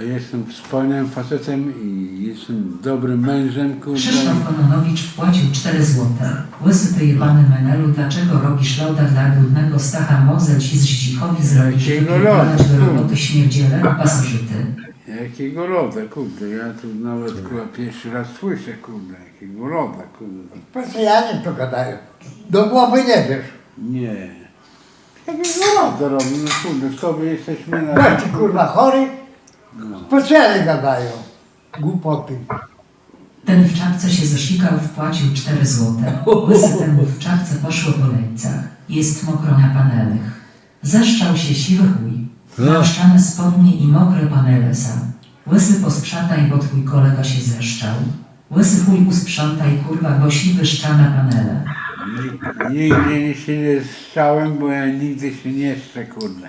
A jestem wspaniałym facetem i jestem dobrym mężem, kurde. Krzysztof Kononowicz wpłacił 4 złote. Łysy ty jebany menelu, dlaczego robisz loda dla brudnego Stacha Mozel ci z Zdzichowi zrobić Jakiego wypierdalać do roboty śmierdziele pasożyty. Jakiego loda, kurde, ja tu nawet kurwa pierwszy raz słyszę, kurde, jakiego loda, kurde. Specjalnie to gadają. Do głowy nie wiesz. Nie. Jakiego loda robi, no kurde, z tobą jesteśmy na... Ty kurwa chory, No. specjalnie gadają. Głupoty. Ten w czapce się zasikał, wpłacił 4 złote. Łysy temu w czapce poszło po lejcach. Jest mokro na panelach. Zaszczał się siwy chuj. Naszczane spodnie i mokre panele sam. Łysy posprzątaj, bo twój kolega się zeszczał. Łysy chuj usprzątaj, kurwa, bo siwy szczana panele. Nigdzie nie się nie strzałem, bo ja nigdy się nie szczę, kurde.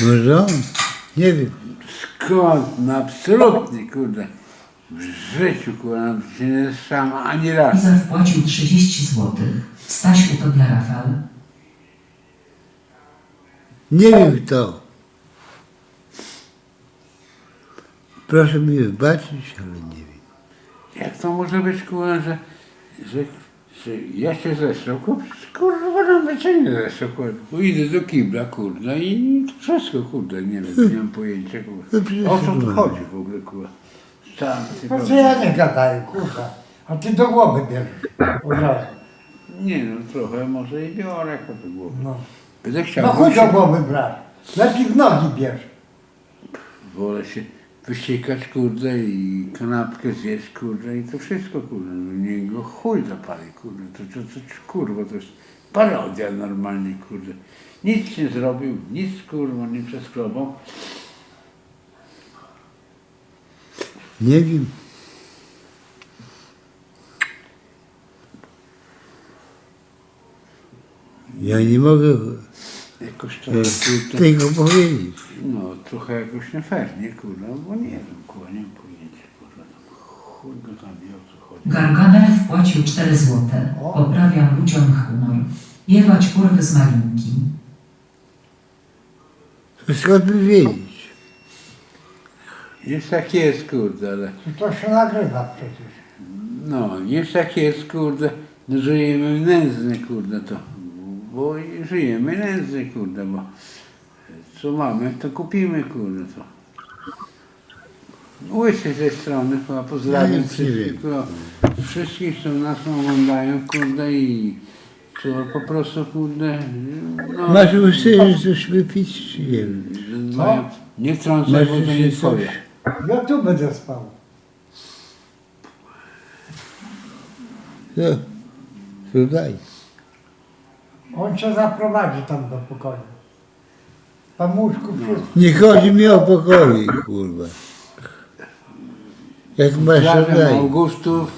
Może? Nie wiem. Skąd? No absolutnie, kurde. W życiu, kurde, się nie strzałem ani raz. Iza wpłacił 30 złotych. Stasiu to dla Rafał. Nie wiem kto. Proszę mi wybaczyć, ale nie wiem. Jak to może być, kurde, że, że, że ja się kurde, kurwa, się nie zeszczę, kurde. Bo idę do kibla, kurde, i to wszystko, kurde, nie wiem, nie mam pojęcia, No kurde. O co tu chodzi w ogóle, kurde? Stałem się Specjalnie gadają, kurwa. A ty do głowy bierzesz. Od razu. Nie no, trochę może i biorę jako do głowy. No. Będę chciał, No chuj do głowy brać. Lepiej w nogi bierz. wolę się wysikać, kurde, i kanapkę zjeść, kurde, i to wszystko, kurde, no nie go chuj zapali, kurde, to, to, to, to kurwa, to jest parodia normalnie, kurde. Nic nie zrobił, nic, kurwa, nie przeskrobał. Nie wiem. Ja nie mogę Jakoś to, e, kurde, tego powiedzieć. no, trochę jakoś nie fair, nie, kurde, bo nie wiem, kurwa, nie mam pojęcia, kurwa, chuj go tam Gargamel wpłacił 4 złote. Poprawiam ludziom humor. Jebać kurwy z malinki. To skąd by wiedzieć? Jest jak jest, kurde, ale To się nagrywa przecież. No, jest jak jest, kurde, no żyjemy nędznie, kurde, to, bo żyjemy nędznie, kurde, bo co mamy, to kupimy, kurde, to. Łysy z tej strony, chyba Ja pozdrawiam nic nie wszystkich, wiem. wszystkich, co nas oglądają, kurde, i co po prostu, kurde, no, Masz łysy, że coś wypić, czy nie wiem. mają, nie trącę, Masz bo to nie twoje. coś? Ja tu będę spał. To, to daj. On cię zaprowadzi tam do pokoju. Tam łóżku wszystko. Nie chodzi mi o pokoje, kurwa. Jak masz. Augustów,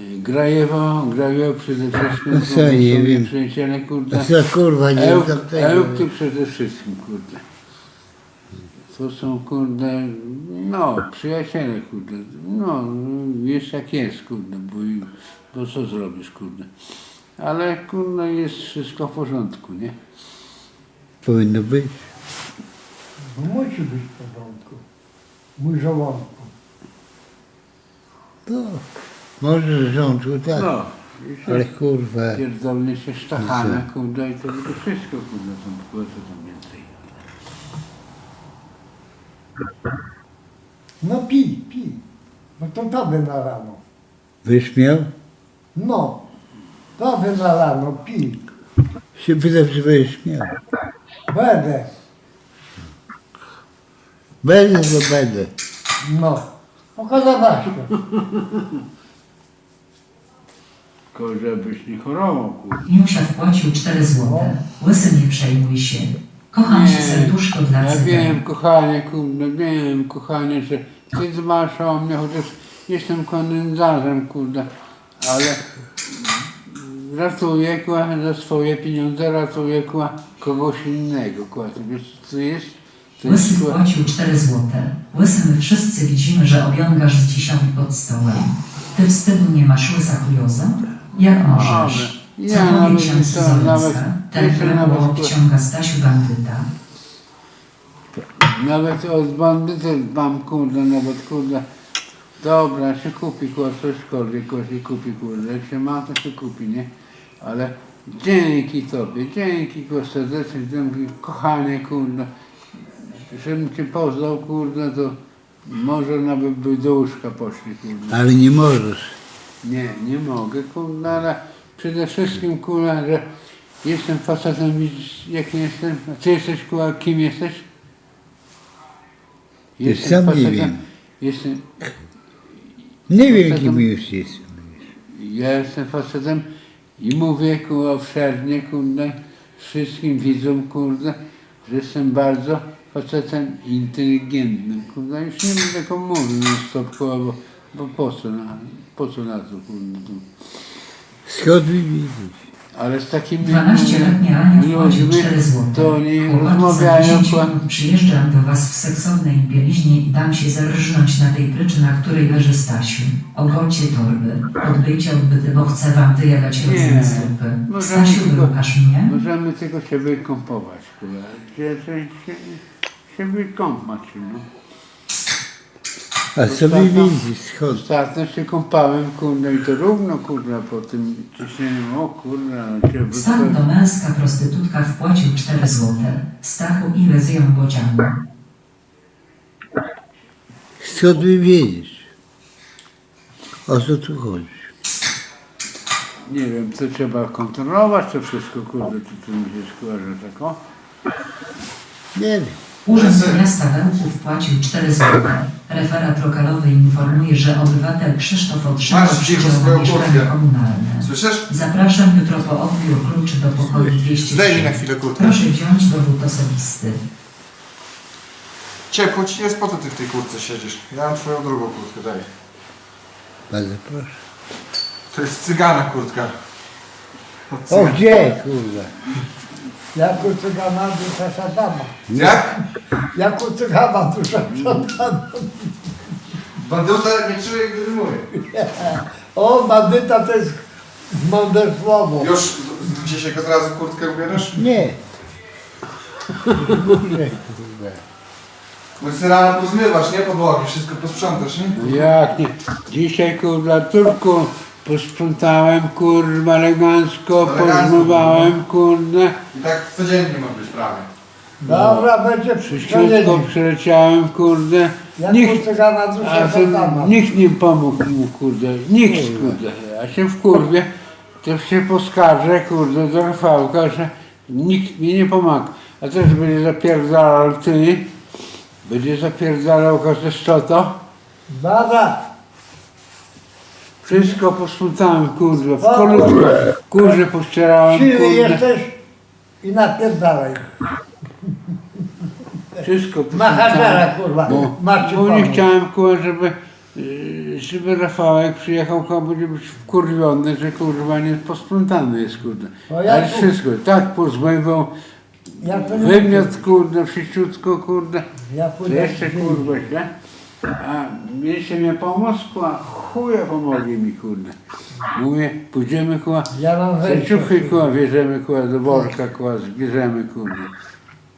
y, Grajewo, Grajewo przede wszystkim, No co, nie wiem. przyjaciele, kurde. A co kurwa nie Ełk, znam tego. Ełkty przede wszystkim, kurde. To są, kurde, no, przyjaciele, kurde. No, wiesz jak jest, kurde, bo, i- bo co zrobisz, kurde. Ale, kurde, jest wszystko w porządku, nie? Powinno być. No musi być w porządku. Mój żołądku. No, może rządku tak, No, i się ale kurwa. pierdolnie się sztachana, kurde, i to tylko wszystko, kurde, tam, co tam więcej. No pij, pij. No to tobie na rano. Byś miał? No. Tobie na rano, pij. Się pytam, czy będziesz miał. Będę. Będę, to będę. No. Pokazać się. Tylko żebyś nie chorował, kurde. Jusia wpłacił 4 złote. Łysy nie przejmuj się. Kocham cię serduszko dla Ja cygan. wiem, kochanie, kurde, wiem, kochanie, że ty dbasz o mnie, chociaż jestem kondensarzem, kurde, ale ratuję, kurde, za swoje pieniądze, ratuję, kurde, kogoś innego, kurde. Wiesz, co? To jest, kurde, wpłacił 4 złote. Łysy my wszyscy widzimy, że obiągasz z dzisiami pod stołem. Ty wstydu nie masz łysa chujoza? Jak możesz? Ja Co nawet- Ten jeszcze nawet- prawo obciąga Stasiu bandyta. Nawet od bandytów mam kurde, nawet kurde. Dobra, się kupi kurde, cośkolwiek się kupi kurde. Jak się ma, to się kupi, nie? Ale dzięki tobie, dzięki kurde, serdecznie, dzięki kochanie kurde. Żebym cię poznał kurde, to może nawet by do łóżka poszli kurde. Ale nie możesz. Nie, nie mogę, kurwa, ale przede wszystkim, kurwa, że jestem facetem, widzisz, jak nie jestem. A ty jesteś, kurwa, kim jesteś? sam nie wiem. Jestem, Nie wiem, kim już jestem. ja jestem facetem i mówię, kurwa, obszernie, kurde, wszystkim widzom, kurde, że jestem bardzo facetem inteligentnym, kurde, już nie będę tylko mówił, no stop, kurwa, bo, bo po co na, po co na to, kurde. Skąd wy wiedzieć? Ale z takimi 12-letnia Ania wpłacił ludźmi 4 złote. to oni Chłopaki, za rozmawiają, 10 kwa- minut przyjeżdżam do was w seksownej bieliźnie i dam się zarżnąć na tej pryczy, na której leży Stasiu. Ogocie torby. Odbyjcie odbyty, bo chcę wam wyjadać Nie. rodzinę z dupy. Możemy Stasiu, tylko- wyruchasz mnie? Możemy tylko się wykąpować, kurwa. Się, się, się, się wykąpać, no. A co wy Ostatnio- wiedzieć? Skąd? Ostatnio się kąpałem, kurwa, i to równo, kurwa, po tym ciśnieniu, o cię Stachu wypę... to męska prostytutka wpłacił 4 złote. Stachu, ile zją bocianu? Skąd wy wiedzieć? O co tu chodzi? Nie wiem, co trzeba kontrolować, to wszystko, kurde, czy to mi się skojarzy, tak o? Nie wiem. Urząd Miasta Bełchów wpłacił 4 złote. Referat lokalowy informuje, że obywatel Krzysztof otrzymał Masz na mieszkanie kurtkę. komunalne. Słyszysz? Zapraszam jutro po odbiór kluczy do pokoju 203. Zdejmij na chwilę kurtkę. Proszę wziąć dowód osobisty. Ciepło ci jest, po co ty w tej kurtce siedzisz? Ja mam twoją drugą kurtkę, daj. Bardzo proszę. To jest cygana kurtka. Od O cygana. gdzie, kurwa? Jak u cygana dusza szatana. Jak? Jak u cygana dusza szatana. Bandyta nie czuje, gdy rymuje. O, bandyta to jest mądre słowo. Już z- gdzieś od razu kurtkę ubierasz? Nie. Bo ty rano pozmywasz, nie? Podłogi, wszystko posprzątasz, nie? Jak nie? Dzisiaj, kurwa, tylko posprzątałem, kurwa, elegancko, Elegancko, pozmywałem, kurde. I tak codziennie ma być prawie. Dobra, będzie Wszystko przyszczenienie. przyleciałem, kurde. Jak Nikt, a to szatana. nikt nie pomógł mu, kurde. Nikt, kurde. Ja się w kurwie, to się poskarżę, kurde, do Rafałka, że nikt mi nie pomaga. A też będzie zapierdalał ty, będzie zapierdalał każde szczoto. Dobra, Wszystko posprzątałem, kurde, w O, kolutko, kurze pościerałem, silny kurde. jesteś i napierdalaj. Wszystko Machadera, posprzątałem. kurwa. Bo, Macie bo nie chciałem, kurwa, żeby, yy, żeby Rafałek przyjechał, kurwa, będzie być wkurwiony, że kurwa nie posprzątany jest, kurde. Ja Ale tu- wszystko, tak pozmywał, Ja to nie wymiot, kurde, wszyściutko, kurde. Ja To pójdę jeszcze, kurwa, źle. A mieliście mnie pomóc, kurwa, chuja pomogli mi, kurde. Mówię, pójdziemy, kurwa, Ja mam ciuchy, kurwa, bierzemy, kurwa, do worka, kurwa, zbierzemy, kurde.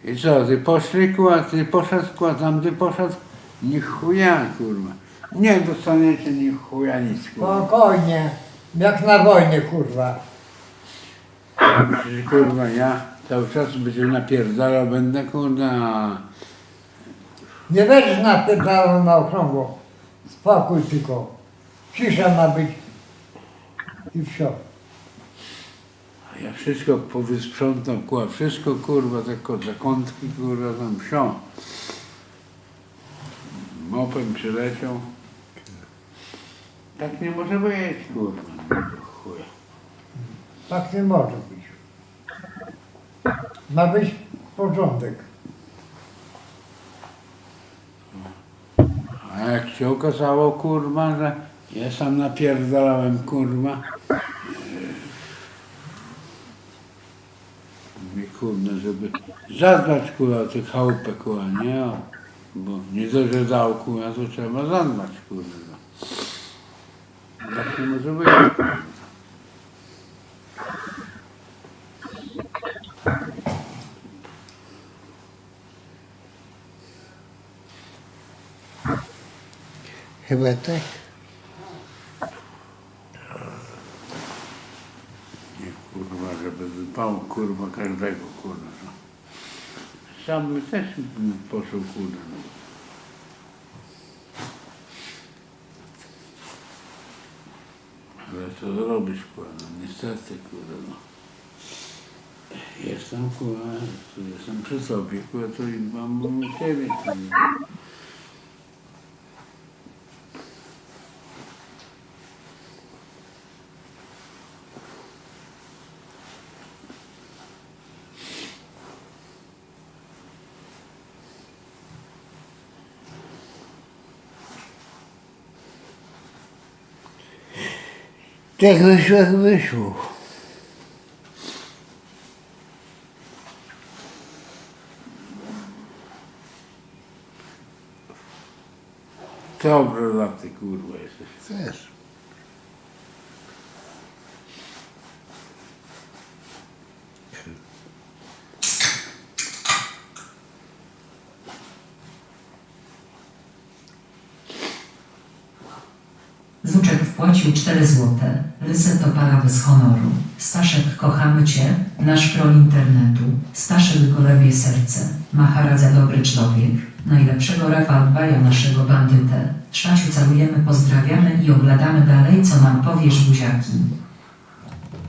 I co, ty poszli, kurwa, ty poszedł, kurwa, tam ty poszedł? Ni chuja, kurwa. Nie dostaniecie ni chuja nic, kurwa. Spokojnie. Jak na wojnie, kurwa. Przecież, kurwa, ja cały czas będzie napierdalał, będę, kurwa, a Nie będziesz napierdalał na okrągło. Spokój tylko. Cisza ma być. I wsio. a ja wszystko powysprzątam, kurwa, wszystko, kurwa, tylko zakątki, kurwa, tam wsio. Mopem przyleciał. Tak nie może być, kurwa. Tak nie może być. Ma być porządek. A jak się okazało, kurwa, że ja sam napierdalałem, kurwa. e, Mówię, kurwa, żeby zadbać, kurwa, o tych chałupę, kurwa, nie? O, Bo nie dość, że dał, kurwa, to trzeba zadbać, kurwa. Tak nie może być. Chyba tak. Nie kurwa, żeby wypał kurwa każdego kurwa. No. Sam też bym poszedł kurwa. No. Ale co zrobisz kurwa, no niestety kurwa. Jestem kurwa, jestem przy sobie kurwa, to i mam ciebie kurwa. Tak wyszło, jak wyszło. Dobry laty kurwa jesteś. Też. Zuczek wpłacił 4 złote. Lysy to para bez honoru. Staszek kochamy cię, nasz król internetu. Staszek golebie serce. Maharadza dobry człowiek. Najlepszego Rafa dbaja naszego bandytę. Szasiu calujemy, pozdrawiamy i oglądamy dalej co nam powiesz buziaki.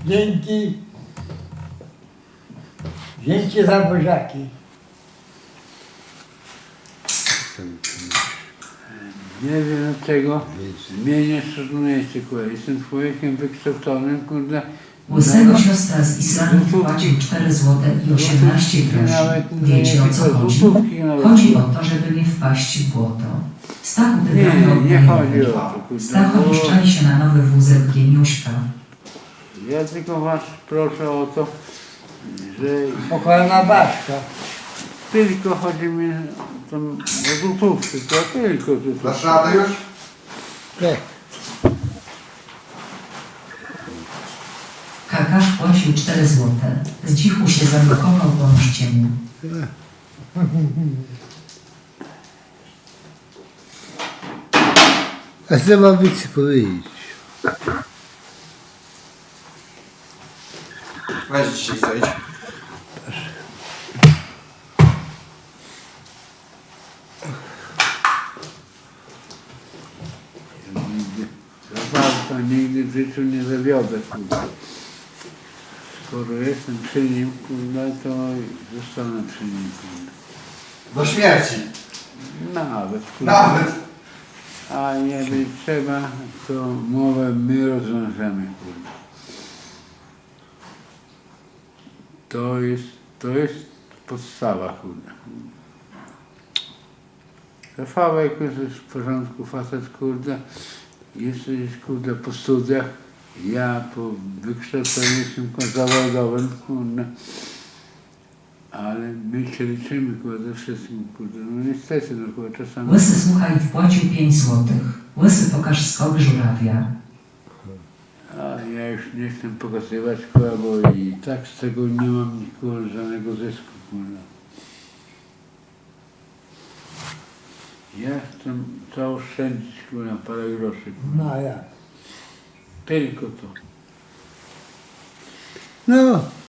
Dzięki. Dzięki za buziaki. Nie wiem dlaczego. Mnie nie szanujecie, kurwa. Jestem człowiekiem wykształconym, kurde. Łysego siostra z Islandu wpłacił 4 złote i 18 groszy. Wiecie o co chodzi? Chodzi o to, żeby nie wpaść w błoto. Stachu Nie, wybrano od nie chodzi o to, kurde. Stachu bo puszczali się na nowy wózek Gieniuśka. Ja tylko was proszę o to, że Pokochana Baśka. Tylko chodzi mi tam o złotówkę, to tylko złotówkę. Dasz radę już? Tak. Kakasz płacił 4 złote. Z dzichu się zablokował, pomóżcie mu. A co mam więcej powiedzieć? Weź dzisiaj zejdź. Ja nigdy, Rafałka nigdy w zawiodę, kurwa. Skoro jestem przy nim, kurwa, to zostanę przy nim, kurwa. Do śmierci. Nawet, kurwa. Nawet. A jeżeli trzeba, to mowę my rozwiążemy, kurwa. To jest, to jest podstawa, kurwa. Rafałek jest w porządku, facet, kurde. Jesteś, kurde, po studiach. Ja po wykształceniu jestem zawodowym, kurde. Ale my się liczymy, kurde, ze wszystkim, kurde. No niestety, no kurde, czasami... Łysy słuchaj wpłacił 5 złotych. Łysy pokaż skok żurawia. A ja już nie chcę pokazywać kurwa, bo i tak z tego nie mam nikogo żadnego zysku. Kurwa. Ja chcę zaoszczędzić kurwa, parę groszy. Kurwa. No a jak? Tylko to. No,